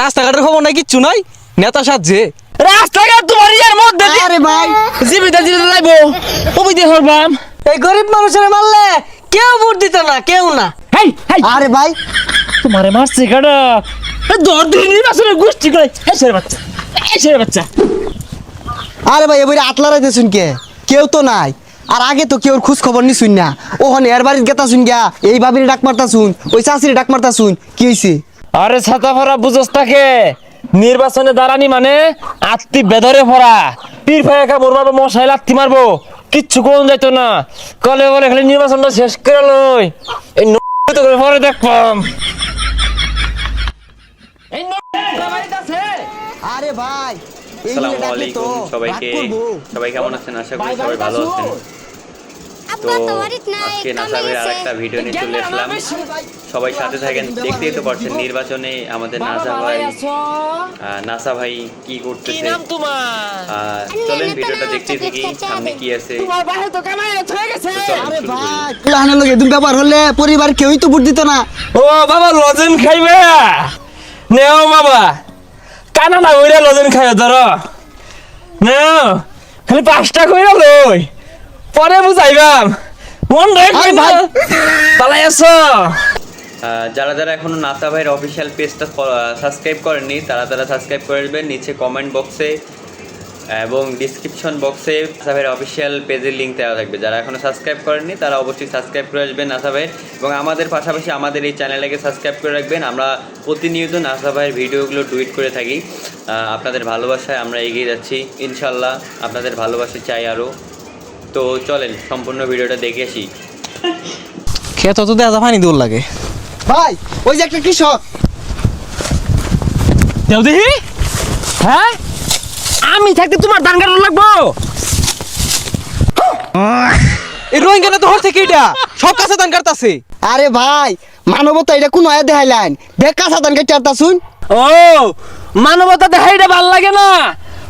রাস্তাঘাটের খবর নাই কিচ্ছু নাই। নেতা সাজছে। রাস্তাঘাট তোমার ইয়ার মধ্যে আরে ভাই। জীবিত জীবিত লাইবো ওই দিয়ে হরবাম এই গরিব মানুষের মারলে কেউ ভোট দিত না কেউ না। Hi hi. আরে ভাই। তোমারে মারছে কাটা দর দিন নির্বাচনের গোষ্ঠী করে এই ছেলে বাচ্চা এই ছেলে বাচ্চা। আরে ভাই এবারে আতলা কে? কেউ তো নাই। আর আগে তো কেউ খোঁজ খবর নি। শুন না ওখানে এর বাড়ির গেতা শুন গিয়া এই ভাবির ডাক মারতা শুন ওই চাষির ডাক মারতা শুন কি হইছে? আরে ছাতা ভরা বুঝস তাকে। নির্বাচনে দাঁড়ানি মানে আত্মি বেদরে ভরা। পীর ভাই একা মরবার মশাই লাত্তি মারবো। কিচ্ছু কোন যাইতো না। কলে বলে খালি নির্বাচনটা শেষ করে লই। এই ন- তো করে পরে দেখবাম এই ন- আরে ভাই আসসালামু আলাইকুম সবাইকে সবাই কেমন আছেন? আশা করি সবাই ভালো আছেন। তো আজকে নাসাবের আর একটা ভিডিও নিয়ে চলে আসলাম। সবাই সাথে থাকেন। দেখতেই তো পারছেন নির্বাচনে আমাদের নাসা ভাই। নাসা ভাই কি করতেছে? চলেন ভিডিওটা দেখতে থাকি সামনে কি আছে। ব্যাপার হলে পরিবার কেউই তো ভোট দিত না। ও বাবা লজেন খাইবে? নেও বাবা। কানা না ওইরা লজেন খাইও ধর। নেও খালি পাঁচটা কইরা লই। পরে বুঝাইবাম। মন রে ভাই। পালাই আছো। যারা যারা এখনও নাসা ভাইয়ের অফিসিয়াল পেজটা সাবস্ক্রাইব করেননি তারা তারা সাবস্ক্রাইব করে দেবেন নিচে কমেন্ট বক্সে এবং ডিসক্রিপশন বক্সে নাসা ভাইয়ের অফিসিয়াল পেজের লিঙ্ক দেওয়া থাকবে। যারা এখনও সাবস্ক্রাইব করেননি তারা অবশ্যই সাবস্ক্রাইব করে আসবেন নাসা ভাইয়ের এবং আমাদের পাশাপাশি আমাদের এই চ্যানেলটাকে সাবস্ক্রাইব করে রাখবেন। আমরা প্রতিনিয়ত নাসা ভাইয়ের ভিডিওগুলো টুইট করে থাকি। আহ, আপনাদের ভালোবাসায় আমরা এগিয়ে যাচ্ছি। ইনশাল্লাহ আপনাদের ভালোবাসা চাই আরও তো চলেন সম্পূর্ণ ভিডিওটা দেখে আসি। খেত তো দেয়া পানি দৌড় লাগে। ভাই ওই যে একটা কৃষক। দেও দেখি। হ্যাঁ? আমি থাকতে তোমার ধান কাটা লাগবো? এই রোহিঙ্গা না তো হর থেকে এটা। সব কাছে কাটতাছে। আরে ভাই মানবতা এটা কোন আয়া দেখাইলেন দেখ কাঁচা ধান কেটে আরতা শুন ও মানবতা দেখাইটা ভালো লাগে না।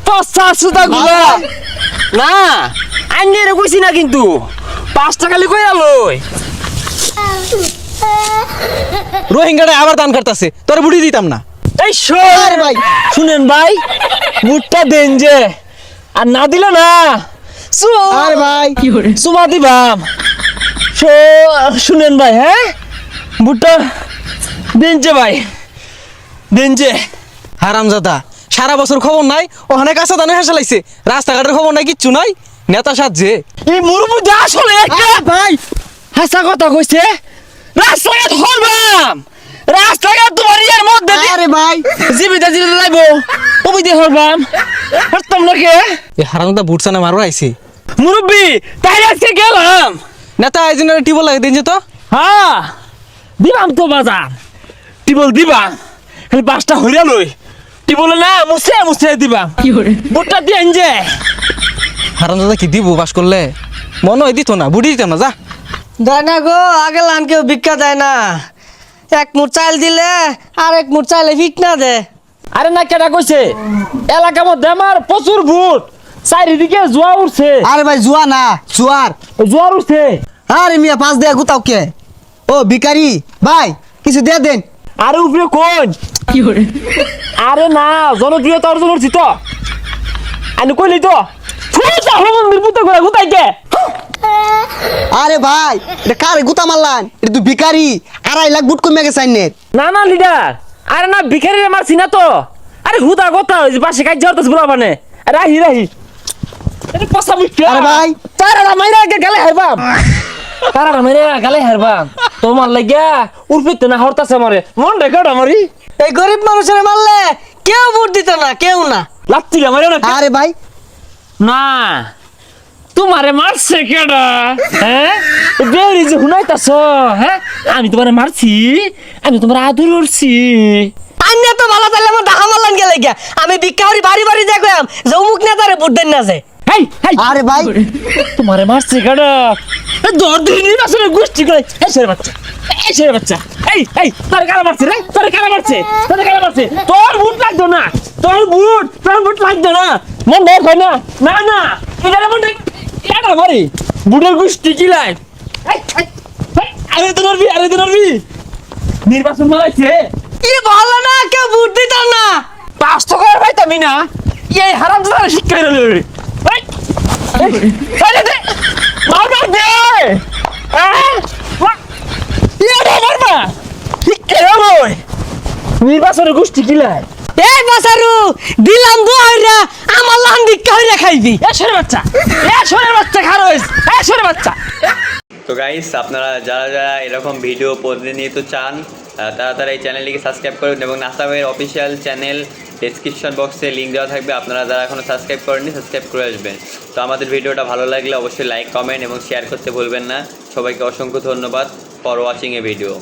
পচা সুতা গুলা না? আইনি রে কইছি না কিন্তু। পাঁচ টাকা লি কইরা লই রোহিঙ্গাটা আবার দান কাটতাছে তোর বুড়ি দিতাম না। এই শোন ভাই। শুনেন ভাই বুটটা দেন যে। আর না দিলে না। সু- আরে ভাই সুমা দিবাম। শো- শুনেন ভাই হ্যাঁ? বুটটা দেন যে ভাই। দেন যে। হারামজাদা সারা বছর খবর নাই ওখানে কাঁচা দানে হেসে লাগছে রাস্তাঘাটের খবর নাই কিচ্ছু নাই। নেতা সাজছে। এই মুরুবুদা আসলে একটা আরে ভাই হাসা কথা কইছে। রাস্তাঘাট হরবাম। রাস্তাঘাট তোমার ইয়ার মধ্যে আরে ভাই। জীবিত জীবিত লাইবো ওই দিয়ে হরবাম। হারতাম না কে এই হারামজাদা বুটসানে মারো আইছে। মুরব্বি তাই আজকে গেলাম। নেতা এই জন্য টিবল লাগে দিন যে তো। হ্যাঁ দিবাম তো বাজার। টিবল দিবাম। খালি পাঁচটা হইরা লই। টিবলে না মুছে মুছে দিবাম। বুটটা দিয়ে যে হারামজাদা কি দিব? বাস করলে? মনে হয় দিত না বুড়ি দিতাম না যা। দেয় না গো আগে লান কেউ ভিক্ষা দেয় না। এক মুঠ চাল দিলে আর এক মুঠ চাইলে ফিট না দে। আরে না কেটা কইছে? এলাকার মধ্যে আমার প্রচুর ভূত। চারিদিকে জোয়া উঠছে আরে ভাই জুয়া না জুয়ার। জোয়ার উঠছে আরে মিয়া পাঁচ দেয়া গুতাও কে? ও ভিকারি ভাই কিছু দিয়ে দেন। আরে উপরে কোন? আরে না জনপ্রিয়তা অর্জন করছি তো। আমি কইলি তো? ফুটা মন্দির পুতে করে গুতাইকে আরে ভাই এটা কারে গুতা মারলান? এটা তুই ভিকারি আড়াই লাখ বুট কমে গেছে আইনের। না না লিডার। আরে না ভিখারি মারছি না তো। আরে হুদা কথা? ওই যে পাশে কাজ জড়তাস বলা মানে। রাহি রাহি আরে পসা মুখ্য আরে ভাই। তারা মাইরা আগে গালে হারবাম। তারা মাইরা গালে হারবাম। তোমার লাগিয়া উর্ফিতে না হরতাছে আমারে। মন রেকর্ড আমারি এই গরিব মানুষের মারলে কেউ ভোট দিত না কেউ না। লাত্তি আমারে না। আরে ভাই না তোমারে মারছে কেডা? হ্যাঁ? বেরি যে হুনাইতাছ হ্যাঁ? আমি তোমারে মারছি আমি তোমার আদর করছি। আন্য তো ভালো তাহলে আমার ডাহা মারলান গেলে গিয়া। আমি ভিক্ষা করি বাড়ি বাড়ি দেখলাম যে অমুক নেতারে ভোট দেন না যে। হেই হেই। আরে ভাই। তোমারে মারছে কেডা? এ দর দিন নির্বাচনে গোষ্ঠী করে এই ছেলে বাচ্চা এই ছেলে বাচ্চা। এই এই তোর কারা মারছে রে? তোর কারা মারছে? তোর কারা মারছে? তোর বুট লাগতো না তোর বুট তোর বুট লাগতো না। মন দেখ হয় না। না না এটা মন দেখ। এটা মারি বুটের গোষ্ঠী কি লাই। আরে তো নরবি আরে তো নরবি নির্বাচন মারাইছে। কি ভালো না কেউ ভোট দিত না। আমি না। এই হারাম দাদা শিক্ষা দিল এই এই, এই, দে, মারবা দে। হ্যাঁ? মা- ইয়ে দে, মারবা। শিক্ষা দিল নির্বাচনের গোষ্ঠী কিলায় এই বাসারু দিলাম দুহাইরা আমার লান ভিক্ষা হইরা খাইবি এ সরে বাচ্চা, এ সরে বাচ্চা খারো এ সরে বাচ্চা। তো গাইস আপনারা যারা যারা এরকম ভিডিও প্রতিনিয়ত চান তারা তারা এই চ্যানেলটিকে সাবস্ক্রাইব করুন এবং নাসা ভাইয়ের অফিসিয়াল চ্যানেল ডেসক্রিপশন বক্সে লিঙ্ক দেওয়া থাকবে। আপনারা যারা এখনও সাবস্ক্রাইব করেননি সাবস্ক্রাইব করে আসবেন। তো আমাদের ভিডিওটা ভালো লাগলে অবশ্যই লাইক কমেন্ট এবং শেয়ার করতে ভুলবেন না। সবাইকে অসংখ্য ধন্যবাদ ফর ওয়াচিং এ ভিডিও